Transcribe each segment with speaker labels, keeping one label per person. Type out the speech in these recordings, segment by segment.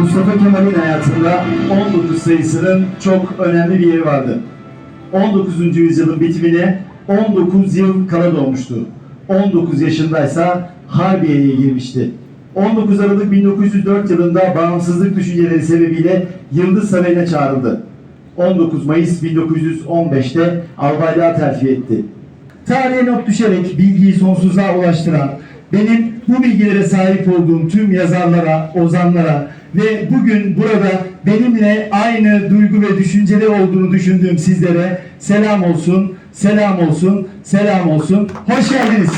Speaker 1: Mustafa Kemal'in hayatında 19 sayısının çok önemli bir yeri vardı. 19. yüzyılın bitimine 19 yıl kala doğmuştu. 19 yaşındaysa Harbiye'ye girmişti. 19 Aralık 1904 yılında bağımsızlık düşünceleri sebebiyle Yıldız Sarayı'na çağrıldı. 19 Mayıs 1915'te albaylığa terfi etti. Tarihe not düşerek bilgiyi sonsuzluğa ulaştıran, benim bu bilgilere sahip olduğum tüm yazarlara, ozanlara ve bugün burada benimle aynı duygu ve düşünceli olduğunu düşündüğüm sizlere selam olsun, selam olsun, selam olsun. Hoş geldiniz.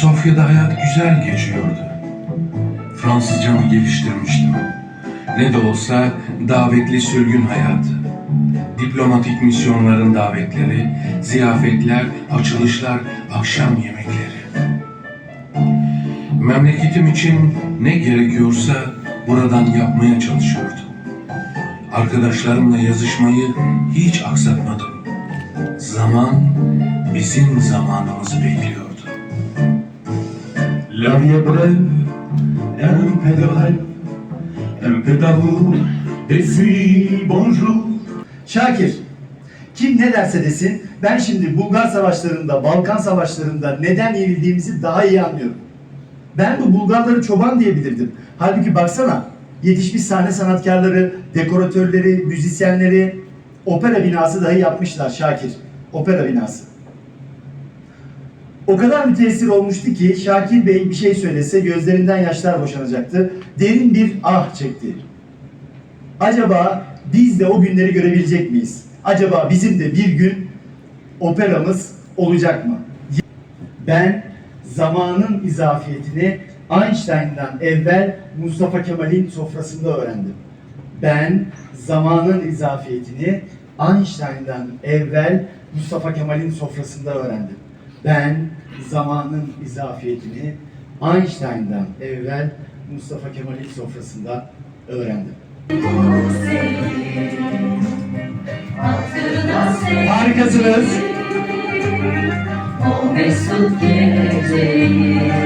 Speaker 2: Sofya'da hayat güzel geçiyordu. Fransızcamı geliştirmiştim. Ne de olsa davetli sürgün hayatı. Diplomatik misyonların davetleri, ziyafetler, açılışlar, akşam yemekleri. Memleketim için ne gerekiyorsa buradan yapmaya çalışıyordum. Arkadaşlarımla yazışmayı hiç aksatmadım. Zaman bizim zamanımızı bekliyordu.
Speaker 1: La vie est brève,
Speaker 2: Un peu de rêve, un peu d'amour, et puis bonjour.
Speaker 1: Şakir, kim ne derse desin, ben şimdi Bulgar savaşlarında, Balkan savaşlarında neden yenildiğimizi daha iyi anlıyorum. Ben bu Bulgarları çoban diyebilirdim. Halbuki baksana, yetişmiş sahne sanatkarları, dekoratörleri, müzisyenleri, opera binası dahi yapmışlar Şakir. Opera binası. O kadar müteessir olmuştu ki Şakir Bey bir şey söylese gözlerinden yaşlar boşanacaktı. Derin bir ah çekti. Acaba biz de o günleri görebilecek miyiz? Acaba bizim de bir gün operamız olacak mı? Ben zamanın izafiyetini Einstein'dan evvel Mustafa Kemal'in sofrasında öğrendim. Ben zamanın izafiyetini Einstein'dan evvel Mustafa Kemal'in sofrasında öğrendim. Ben zamanın izafiyetini Einstein'dan evvel Mustafa Kemal'in sofrasında öğrendim. Harikasınız.
Speaker 3: O mesut geceyi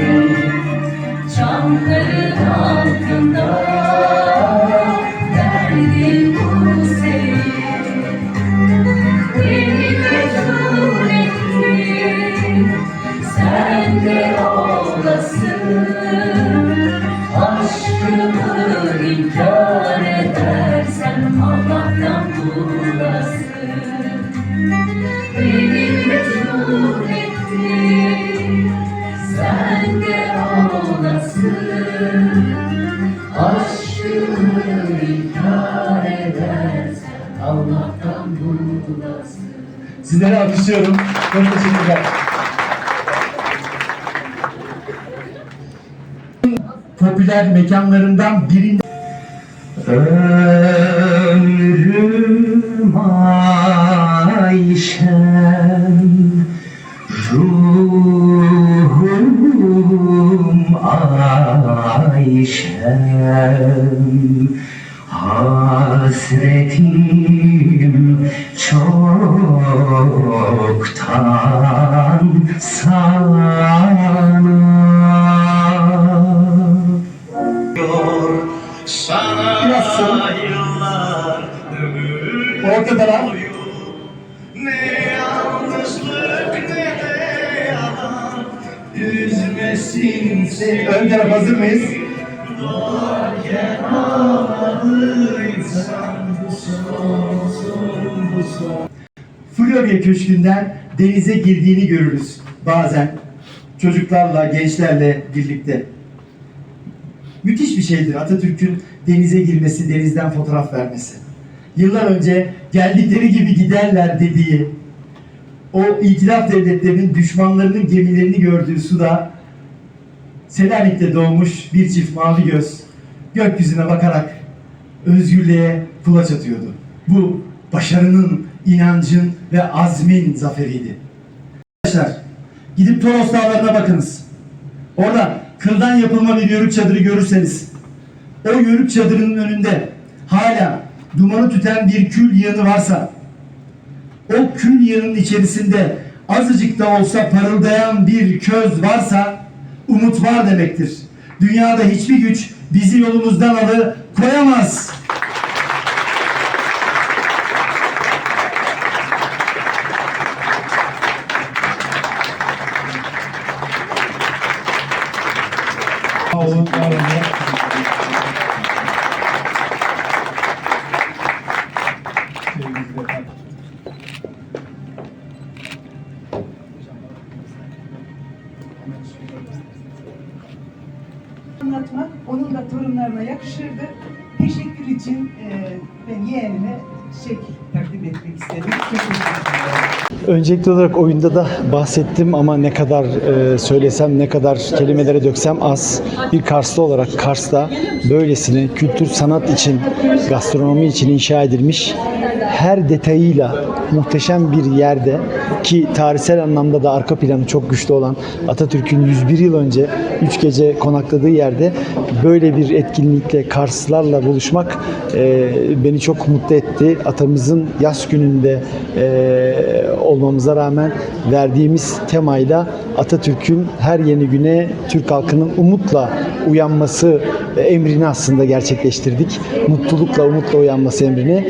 Speaker 1: Sizleri alkışlıyorum. Çok teşekkürler. Popüler mekanlarından birinde
Speaker 4: Ömrüm Hasretim çoktan sana.
Speaker 2: Sana
Speaker 1: Nasıl?
Speaker 2: Ne yalnızlık ne de yalan. Üzmesin seni
Speaker 1: ön taraf hazır mıyız? Florya Köşkü'nden denize girdiğini görürüz bazen. Çocuklarla, gençlerle birlikte. Müthiş bir şeydir Atatürk'ün denize girmesi, denizden fotoğraf vermesi. Yıllar önce geldikleri gibi giderler dediği, o itilaf devletlerinin düşmanlarının gemilerini gördüğü suda Selanik'te doğmuş bir çift mavi göz gökyüzüne bakarak özgürlüğe kulaç atıyordu. Bu başarının, inancın ve azmin zaferiydi. Arkadaşlar gidip Toros Dağları'na bakınız. Orada kırdan yapılma bir yörük çadırı görürseniz o yörük çadırının önünde hala dumanı tüten bir kül yığını varsa o kül yığının içerisinde azıcık da olsa parıldayan bir köz varsa
Speaker 5: umut var demektir. Dünyada hiçbir güç bizi yolumuzdan alı koyamaz.
Speaker 6: Da torunlarına yakışırdı. Teşekkür için e, ben yeğenime şekil takdim etmek istedim. Teşekkür ederim.
Speaker 1: Öncelikli olarak oyunda da bahsettim ama ne kadar e, söylesem, ne kadar kelimelere döksem az. Bir Karslı olarak Kars'ta böylesine kültür sanat için, gastronomi için inşa edilmiş her detayıyla muhteşem bir yerde ki tarihsel anlamda da arka planı çok güçlü olan Atatürk'ün 101 yıl önce 3 gece konakladığı yerde böyle bir etkinlikle Karslılarla buluşmak e, beni çok mutlu etti. Atamızın yaz gününde e, olmamıza rağmen verdiğimiz temayla Atatürk'ün her yeni güne Türk halkının umutla uyanması e, emrini aslında gerçekleştirdik. Mutlulukla, umutla uyanması emrini.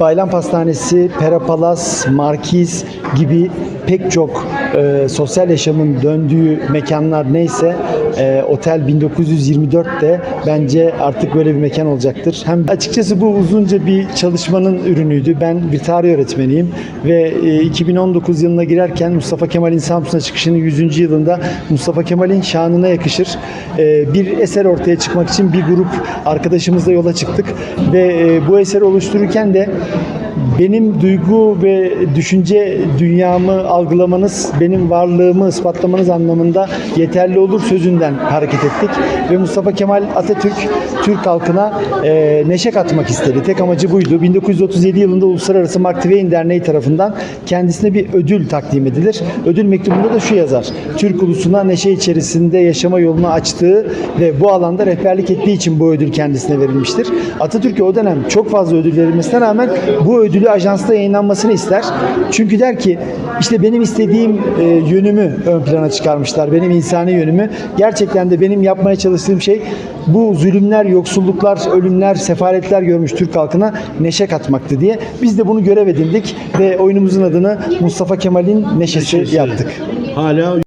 Speaker 1: Baylam Pastanesi, Perapalas, Markiz gibi pek çok e, sosyal yaşamın döndüğü mekanlar neyse e, Otel 1924 de bence artık böyle bir mekan olacaktır. Hem açıkçası bu uzunca bir çalışmanın ürünüydü. Ben bir tarih öğretmeniyim ve e, 2019 yılına girerken Mustafa Kemal'in Samsun'a çıkışının 100. yılında Mustafa Kemal'in şanına yakışır e, bir eser ortaya çıkmak için bir grup arkadaşımızla yola çıktık ve e, bu eseri oluştururken de benim duygu ve düşünce dünyamı algılamanız, benim varlığımı ispatlamanız anlamında yeterli olur sözünden hareket ettik. Ve Mustafa Kemal Atatürk Türk halkına e, neşe katmak istedi. Tek amacı buydu. 1937 yılında Uluslararası Mark Twain Derneği tarafından kendisine bir ödül takdim edilir. Ödül mektubunda da şu yazar. Türk ulusuna neşe içerisinde yaşama yolunu açtığı ve bu alanda rehberlik ettiği için bu ödül kendisine verilmiştir. Atatürk o dönem çok fazla ödül verilmesine rağmen bu ödülü ajansta yayınlanmasını ister. Çünkü der ki işte benim istediğim e, yönümü ön plana çıkarmışlar. Benim insani yönümü. Gerçekten de benim yapmaya çalıştığım şey bu zulümler, yoksulluklar, ölümler, sefaletler görmüş Türk halkına neşe katmaktı diye. Biz de bunu görev edindik ve oyunumuzun adını Mustafa Kemal'in neşesi yaptık.
Speaker 7: Hala